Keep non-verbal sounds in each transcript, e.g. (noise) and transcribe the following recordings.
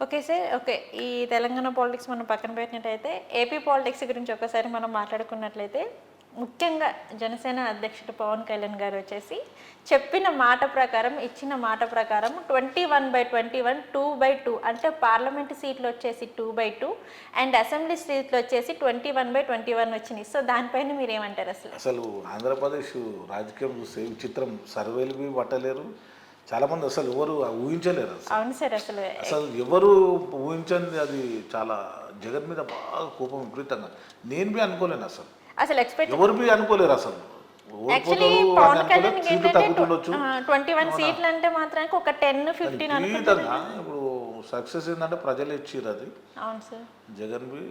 Okay sir okay. ఈ Telangana politics మనం పక్కన పెట్టినట్టయితే ఏపీ పాలిటిక్స్ గురించి ఒకసారి మనం మాట్లాడుకున్నట్లయితే ముఖ్యంగా జనసేన అధ్యక్షుడు పవన్ కళ్యాణ్ గారు వచ్చేసి చెప్పిన మాట ప్రకారం ఇచ్చిన మాట ప్రకారం twenty one by twenty one two by two అంటే పార్లమెంట్ సీట్లు వచ్చేసి two by two and assembly సీట్లు వచ్చేసి twenty one by twenty one వచ్చినాయి. సో దానిపైన మీరు ఏమంటారు అసలు? అసలు ఆంధ్రప్రదేశ్ రాజకీయం చూస్తే విచిత్రం. సర్వేలు పట్టలేరు పట్టలేరు చాలామంది అసలు ఎవరు ఊహించలేరు అసలు. అవును సార్ అసలు అసలు ఎవరు ఊహించంది అది చాలా జగన్ మీద బాగా కోపం విపరీతంగా. నేను బి అనుకోలేను అసలు. అసలు ఎక్స్పెక్ట్ ఎవరు బి అనుకోలేరు అసలు. Actually Pawan Kalyan twenty one సీట్లు అంటే మాత్రానికి ఒక టెన్ ఫిఫ్టీన్ ఇప్పుడు సక్సెస్ ఏంటంటే ప్రజలు ఇచ్చిర్రు అది. అవును సార్. జగన్ బి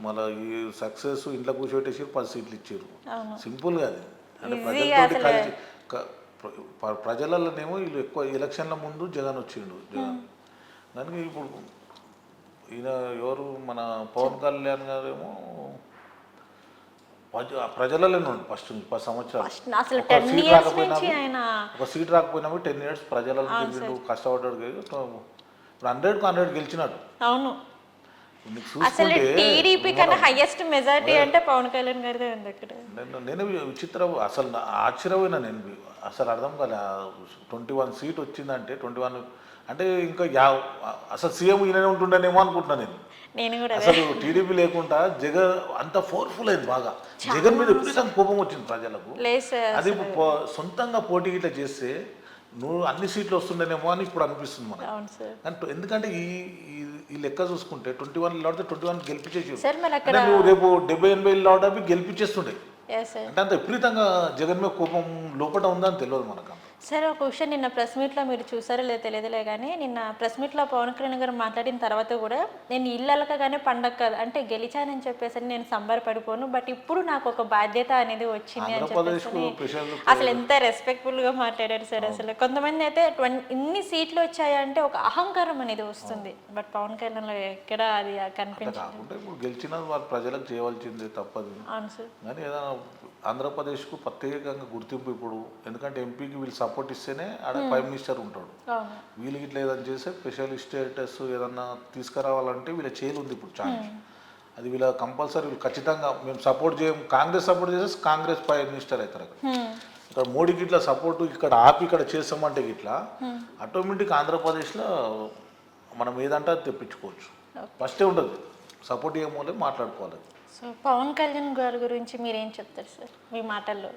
మళ్ళీ ఈ సక్సెస్ ఇంట్లో కూర్చోబెట్టేసి పది సీట్లు ఇచ్చారు. సింపుల్గా అది. అంటే ప్రజలతో ప్రజలలోనేమో వీళ్ళు ఎక్కువ ఎలక్షన్ల ముందు జగన్ వచ్చిండు జగన్. దానికి ఇప్పుడు ఈయన ఎవరు? మన పవన్ కళ్యాణ్ గారేమో ప్రజ- ప్రజలలోనే ఉండు ఫస్ట్ నుంచి పది సంవత్సరాలు ఒక సీట్ రాకపోయినా ఒక సీట్ రాకపోయినా టెన్ ఇయర్స్ ప్రజలలో కష్టపడ్డాడు. ఇప్పుడు హండ్రెడ్కు హండ్రెడ్ గెలిచినాడు. అవును. అసలు టీడీపీ కన్నా హైయెస్ట్ మెజారిటీ అంటే పవన్ కళ్యాణ్ గారిదే ఉంది నేను నేను విచిత్రం అసలు ఆశ్చర్యమైన నేను అసలు అర్థం కాలే. ట్వంటీ వన్ సీట్ వచ్చిందంటే ట్వంటీ వన్ అంటే ఇంకా యా అసలు సీఎం ఈయననే ఉంటుండేనేమో అనుకుంటున్నా నేను. నేను కూడా అసలు టీడీపీ లేకుండా జగన్ అంత ఫోర్ఫుల్ అయింది బాగా. జగన్ మీద విపరీతంగా కోపం వచ్చింది ప్రజలకు అది సొంతంగా పోటీ ఇట్లా చేస్తే నువ్వు అన్ని సీట్లు వస్తుండేనేమో అని ఇప్పుడు అనిపిస్తుంది మనకు. అంటే ఎందుకంటే ఈ ఈ- లెక్క చూసుకుంటే ట్వంటీ వన్ లాడితే ట్వంటీ వన్ గెలిపించేసి నువ్వు రేపు డెబ్బై ఎనభై లాడవి గెలిపించేస్తుండే. అంటే అంత విపరీతంగా జగన్ మీద కోపం లోపల ఉందని తెలియదు మనకు సార్ ఒక విషయం నిన్న ప్రెస్ మీట్లో మీరు చూసారో లేదో తెలియదులే కానీ నిన్న ప్రెస్ మీట్లో పవన్ కళ్యాణ్ గారు మాట్లాడిన తర్వాత కూడా నేను ఇల్లు అలకగానే పండగ కాదు అంటే గెలిచానని చెప్పేసి నేను సంబరపడిపోను బట్ ఇప్పుడు నాకు ఒక బాధ్యత అనేది వచ్చింది అని చెప్పేసి అసలు ఎంత రెస్పెక్ట్ఫుల్గా మాట్లాడారు సార్ అసలు. కొంతమంది అయితే ఇన్ని సీట్లు వచ్చాయంటే ఒక అహంకారం అనేది వస్తుంది. బట్ పవన్ కళ్యాణ్లో ఎక్కడ అది కనిపించదు. గెలిచిన ప్రజలకు చేయవలసింది తప్పదు. కానీ ఏదైనా ఆంధ్రప్రదేశ్కు ప్రత్యేకంగా గుర్తింపు ఇప్పుడు ఎందుకంటే ఎంపీకి వీళ్ళు సపోర్ట్ ఇస్తేనే ఆడ ప్రైమ్ మినిస్టర్ ఉంటాడు. వీళ్ళకి ఇట్లా ఏదైనా చేస్తే స్పెషల్ స్టేటస్ ఏదన్నా తీసుకురావాలంటే వీళ్ళ చేలు ఉంది ఇప్పుడు ఛాన్స్ అది వీళ్ళ కంపల్సరీ వీళ్ళు ఖచ్చితంగా మేము సపోర్ట్ చేయం కాంగ్రెస్ సపోర్ట్ చేస్తే కాంగ్రెస్ ప్రైమ్ మినిస్టర్ అవుతారు హ్మ్. ఇక్కడ మోడీకి ఇట్లా సపోర్ట్ ఇక్కడ ఆపి ఇక్కడ చేస్తామంటే ఇట్లా ఆటోమేటిక్ ఆంధ్రప్రదేశ్లో మనం ఏదంటే అది తెప్పించుకోవచ్చు. ఫస్టే ఉంటుంది సపోర్ట్ చేయమోలే మాట్లాడుకోవాలి. సో పవన్ కళ్యాణ్ గారి గురించి మీరు చెప్తారు సార్ మీ మాటల్లో.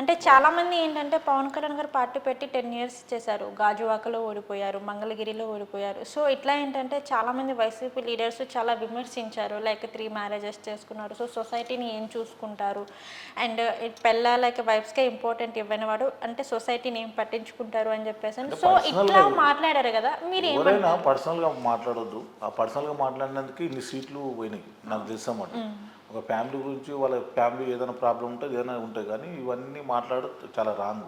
అంటే చాలామంది ఏంటంటే పవన్ కళ్యాణ్ గారు పార్టీ పెట్టి టెన్ ఇయర్స్ చేశారు గాజువాకలో ఓడిపోయారు మంగళగిరిలో ఓడిపోయారు. సో ఇట్లా ఏంటంటే చాలామంది వైసీపీ లీడర్స్ చాలా విమర్శించారు. లైక్ త్రీ మ్యారేజెస్ చేసుకున్నారు. సో సొసైటీని ఏం చూసుకుంటారు? అండ్ పెళ్ళ లైక్ వైఫ్స్కే ఇంపార్టెంట్ ఇవ్వని వాడు అంటే సొసైటీని ఏం పట్టించుకుంటారు అని చెప్పేసి. సో ఇట్లా మాట్లాడారు కదా మీరు ఏం ఎవరైనా పర్సనల్గా మాట్లాడొద్దు. ఆ పర్సనల్గా మాట్లాడినందుకు ఇన్ని సీట్లు పోయినాయి. నాకు తెలుసన్నమాట. ఒక ఫ్యామిలీ గురించి వాళ్ళ ఫ్యామిలీ ఏదైనా ప్రాబ్లం ఉంటే ఏదైనా ఉంటాయి కానీ ఇవన్నీ మాట్లాడ చాలా రాంగ్.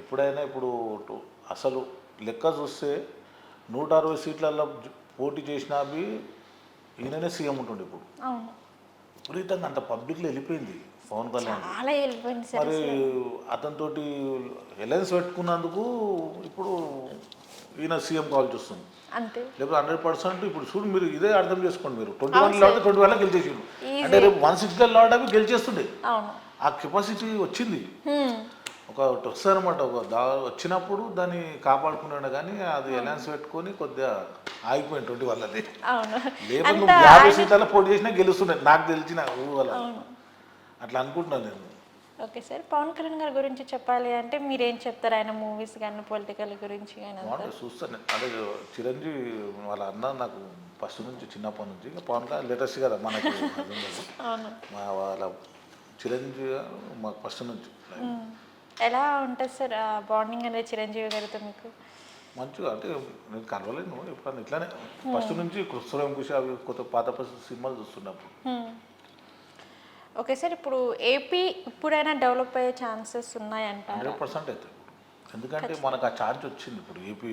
ఎప్పుడైనా ఇప్పుడు అసలు లెక్క చూస్తే నూట అరవై సీట్లలో పోటీ చేసినా అవి ఈయననే సీఎం ఉంటుండే ఇప్పుడు. విపరీతంగా అంత పబ్లిక్లో వెళ్ళిపోయింది పవన్ కళ్యాణ్. మరి అతనితోటి ఎలయన్స్ పెట్టుకున్నందుకు ఇప్పుడు ఈయన సీఎం కావాల్సి వస్తుంది అంతే. లేకపోతే హండ్రెడ్ పర్సెంట్ ఇప్పుడు చూడు మీరు ఇదే అర్థం చేసుకోండి మీరు. ట్వంటీ వన్ లాడ్ ట్వంటీ వన్ గెలిచేసిండు. అంటే రేపు వన్ సిక్స్టీ లాడ్ అవి గెలిచేస్తుండే. ఆ కెపాసిటీ వచ్చింది. ఒక వస్తారనమాట ఒక దా వచ్చినప్పుడు దాన్ని కాపాడుకున్నాడు కానీ అది అలయన్స్ పెట్టుకొని కొద్దిగా ఆగిపోయింది ట్వంటీ వన్ అది లేదు నువ్వు యాభై సీట్లలో పోటీ చేసినా గెలుస్తుండే. నాకు తెలిసిన ఊహల అట్లా అనుకుంటున్నాను నేను. Okay sir. పవన్ కళ్యాణ్ గారి గురించి చెప్పాలి అంటే మీరేం చెప్తారు? ఆయన మూవీస్ కానీ పొలిటికల్ గురించి కానీ చూస్తాను అదే చిరంజీవి వాళ్ళ అన్న నాకు ఫస్ట్ నుంచి చిన్నప్పటి నుంచి పవన్ కళ్యాణ్ లేటెస్ట్ కదా మనకి. మా వాళ్ళ చిరంజీవి మాకు ఫస్ట్ నుంచి. ఎలా ఉంటుంది సార్ బాండింగ్ అనేది చిరంజీవి గారితో మీకు? మంచిగా అంటే నేను కలవలేను ఎప్పుడన్నా ఇట్లానే. ఫస్ట్ నుంచి కృష్ణ కుషి అవి కొత్త పాత సినిమాలు చూస్తున్నప్పుడు. ఓకే సార్ ఇప్పుడు ఏపీ ఇప్పుడైనా డెవలప్ అయ్యే ఛాన్సెస్ ఉన్నాయంటారా హండ్రెడ్ పర్సెంట్ అవుతుంది ఎందుకంటే మనకు ఆ ఛాన్స్ వచ్చింది ఇప్పుడు ఏపీ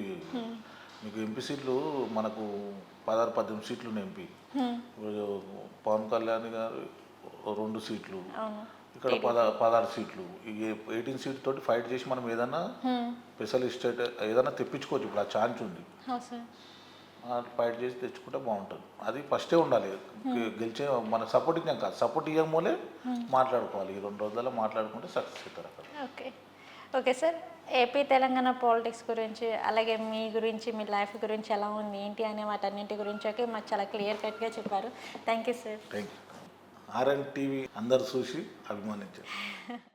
మీకు ఎంపీ సీట్లు మనకు పదహారు పద్దెనిమిది సీట్లు ఉన్నాయి ఎంపీ. ఇప్పుడు పవన్ కళ్యాణ్ గారు రెండు సీట్లు. ఇక్కడ పద పదహారు సీట్లు. ఈ ఎయిటీన్ సీట్ తోటి ఫైట్ చేసి మనం ఏదైనా. స్పెషల్ స్టేట్ ఏదైనా తెప్పించుకోవచ్చు. ఇప్పుడు ఆ ఛాన్స్ ఉంది. ఫైట్ చేసి తెచ్చుకుంటే బాగుంటుంది. అది ఫస్టే ఉండాలి. గెలిచే మన సపోర్ట్ ఇచ్చాం కాదు సపోర్ట్ ఇవ్వమోలే మాట్లాడుకోవాలి. ఈ రెండు రోజుల్లో మాట్లాడుకుంటే సక్సెస్ అవుతారు అక్కడ. Okay. Okay sir AP Telangana politics గురించి అలాగే మీ గురించి మీ లైఫ్ గురించి ఎలా ఉంది ఏంటి అనే వాటన్నింటి గురించి అయితే మాకు చాలా క్లియర్ కట్గా చెప్పారు. Thank you sir. Thank you. R N TV అందరు చూసి అభిమానించారు. (laughs)